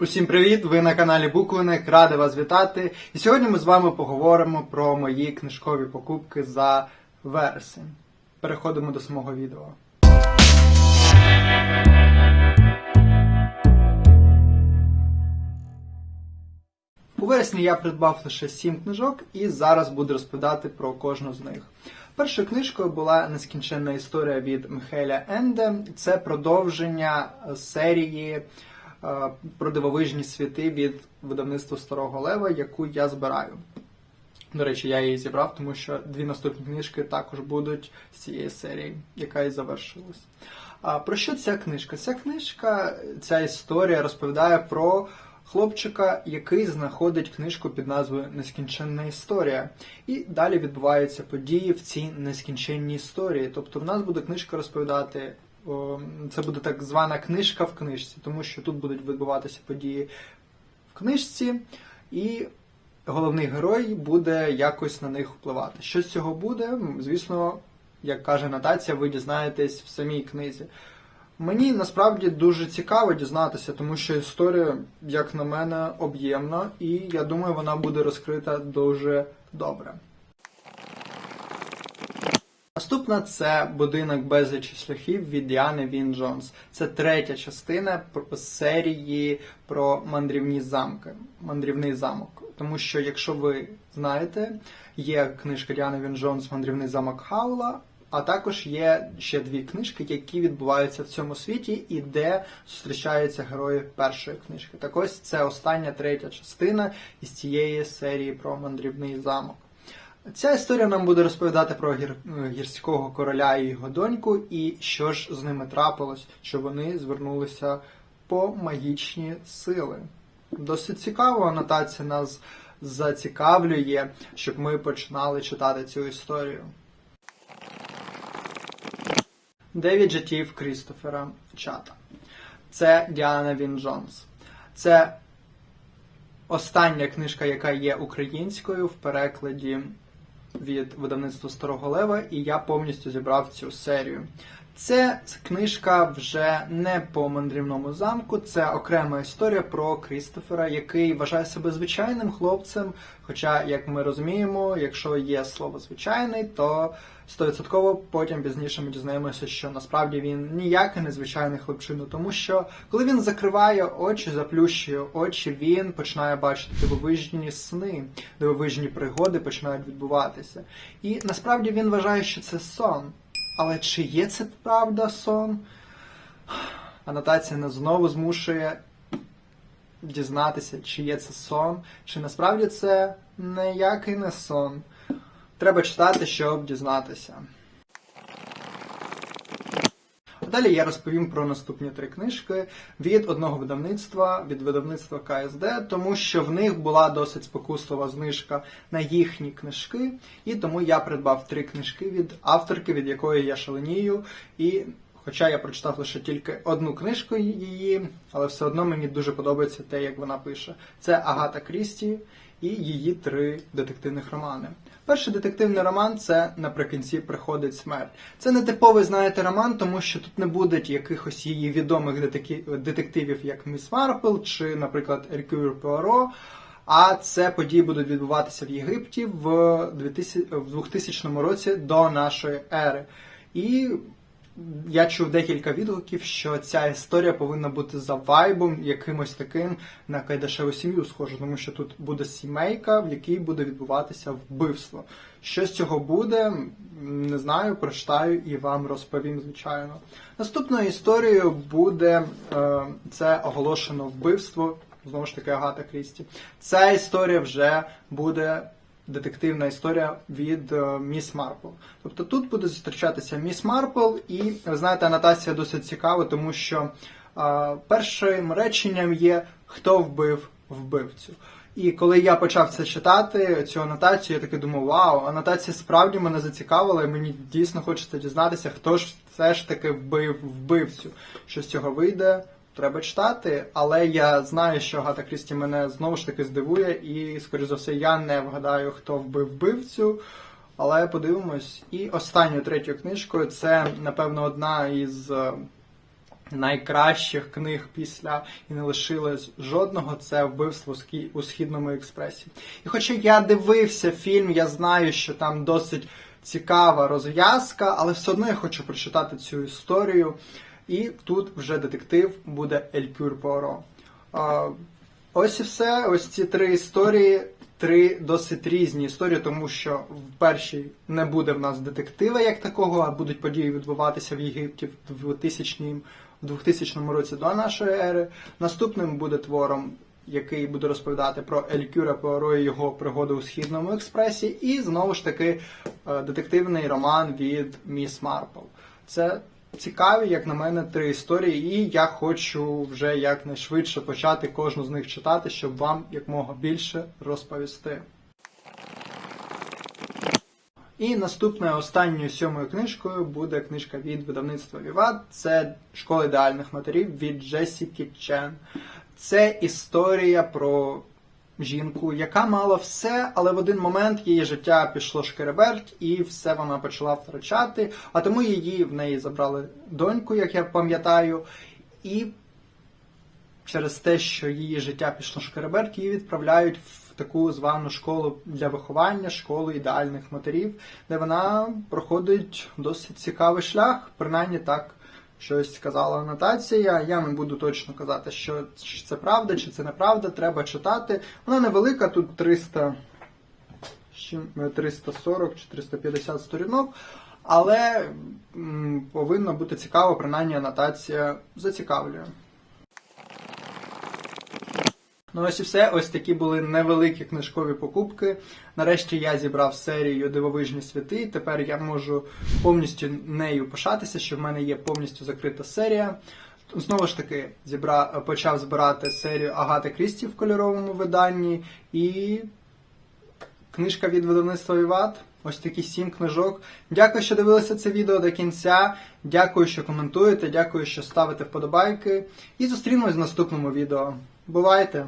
Усім привіт! Ви на каналі Буквиник, радий вас вітати. І сьогодні ми з вами поговоримо про мої книжкові покупки за вересень. Переходимо до самого відео. У вересні я придбав лише 7 книжок і зараз буду розповідати про кожну з них. Першою книжкою була нескінченна історія від Михайля Енде. Це продовження серії про дивовижні світи від видавництва Старого Лева, яку я збираю. До речі, я її зібрав, тому що дві наступні книжки також будуть з цієї серії, яка і завершилась. А про що ця книжка? Ця книжка, ця історія розповідає про хлопчика, який знаходить книжку під назвою Нескінченна історія. І далі відбуваються події в цій нескінченній історії. Тобто в нас буде книжка розповідати. Це буде так звана книжка в книжці, тому що тут будуть відбуватися події в книжці, і головний герой буде якось на них впливати. Що з цього буде? Звісно, як каже нотація, ви дізнаєтесь в самій книзі. Мені насправді дуже цікаво дізнатися, тому що історія, як на мене, об'ємна, і я думаю, вона буде розкрита дуже добре. Наступна це будинок безлічі шляхів від Діани Він Джонс. Це третя частина серії про мандрівні замки, мандрівний замок. Тому що, якщо ви знаєте, є книжка Діани Він Джонс Мандрівний замок Хаула. А також є ще дві книжки, які відбуваються в цьому світі, і де зустрічаються герої першої книжки. Так ось це остання третя частина із цієї серії про мандрівний замок. Ця історія нам буде розповідати про гір... гірського короля і його доньку, і що ж з ними трапилось, що вони звернулися по магічні сили. Досить цікаво, анотація нас зацікавлює, щоб ми починали читати цю історію. Дев'ять життів Крістофера Чата. Це Діана Він Джонс. Це остання книжка, яка є українською в перекладі від видавництва Старого Лева, і я повністю зібрав цю серію. Це книжка вже не по мандрівному замку, це окрема історія про Крістофера, який вважає себе звичайним хлопцем. Хоча, як ми розуміємо, якщо є слово звичайний, то стовідсотково потім пізніше ми дізнаємося, що насправді він ніякий незвичайний хлопчина, тому що коли він закриває очі, заплющує очі, він починає бачити дивовижні сни, дивовижні пригоди починають відбуватися. І насправді він вважає, що це сон. Але чи є це правда сон? Анотація нас знову змушує дізнатися, чи є це сон, чи насправді це ніякий не сон. Треба читати, щоб дізнатися. Далі я розповім про наступні три книжки від одного видавництва, від видавництва КСД, тому що в них була досить спокуслива знижка на їхні книжки, і тому я придбав три книжки від авторки, від якої я шаленію. І хоча я прочитав лише тільки одну книжку її, але все одно мені дуже подобається те, як вона пише. Це Агата Крісті і її три детективних романи. Перший детективний роман це наприкінці приходить смерть. Це не типовий, знаєте, роман, тому що тут не буде якихось її відомих детективів, як Міс Марпл чи, наприклад, Еркюр Пуаро. А це події будуть відбуватися в Єгипті в 2000, в 2000 році до нашої ери. І я чув декілька відгуків, що ця історія повинна бути за вайбом якимось таким на Кайдашеву сім'ю схоже, тому що тут буде сімейка, в якій буде відбуватися вбивство. Що з цього буде, не знаю, прочитаю і вам розповім, звичайно. Наступною історією буде е, це оголошено вбивство. Знову ж таки, Агата Крісті. Ця історія вже буде детективна історія від е, Міс Марпл. Тобто тут буде зустрічатися Міс Марпл, і ви знаєте, анотація досить цікава, тому що е, першим реченням є хто вбив вбивцю. І коли я почав це читати, цю анотацію, я таки думав, вау, анотація справді мене зацікавила, і мені дійсно хочеться дізнатися, хто ж все ж таки вбив вбивцю. Що з цього вийде, треба читати, але я знаю, що Гата Крісті мене знову ж таки здивує, і, скоріш за все, я не вгадаю, хто вбив вбивцю. Але подивимось. І останньою третьою книжкою це, напевно, одна із е, найкращих книг після і не лишилось жодного, це вбивство у східному експресі. І хоча я дивився фільм, я знаю, що там досить цікава розв'язка, але все одно я хочу прочитати цю історію. І тут вже детектив буде Елькюр Пуаро. А, Ось і все. Ось ці три історії. Три досить різні історії, тому що в першій не буде в нас детектива як такого, а будуть події відбуватися в Єгипті в 2000, в 2000 році до нашої ери. Наступним буде твором, який буде розповідати про Елькюра Пуаро і його пригоди у східному експресі, і знову ж таки е, детективний роман від Міс Марпл. Це цікаві, як на мене, три історії, і я хочу вже якнайшвидше почати кожну з них читати, щоб вам якмога більше розповісти. І наступною останньою сьомою книжкою буде книжка від видавництва Віват. Це Школа ідеальних матерів від Джесіки Чен. Це історія про жінку, яка мала все, але в один момент її життя пішло шкереберть, і все вона почала втрачати. А тому її в неї забрали доньку, як я пам'ятаю, і через те, що її життя пішло шкереберть, її відправляють в таку звану школу для виховання, школу ідеальних матерів, де вона проходить досить цікавий шлях, принаймні так. Щось сказала анотація. Я не буду точно казати, що це правда, чи це неправда. Треба читати. Вона невелика, тут 300, 340 чи 350 сторінок, але м, повинна бути цікаво, принаймні анотація зацікавлює. Ну ось і все. Ось такі були невеликі книжкові покупки. Нарешті я зібрав серію Дивовижні світи. Тепер я можу повністю нею пишатися, що в мене є повністю закрита серія. Знову ж таки, зібра... почав збирати серію Агати Крісті в кольоровому виданні і книжка від видавництва Віват. Ось такі сім книжок. Дякую, що дивилися це відео до кінця. Дякую, що коментуєте, дякую, що ставите вподобайки. І зустрінемось в наступному відео. Бувайте!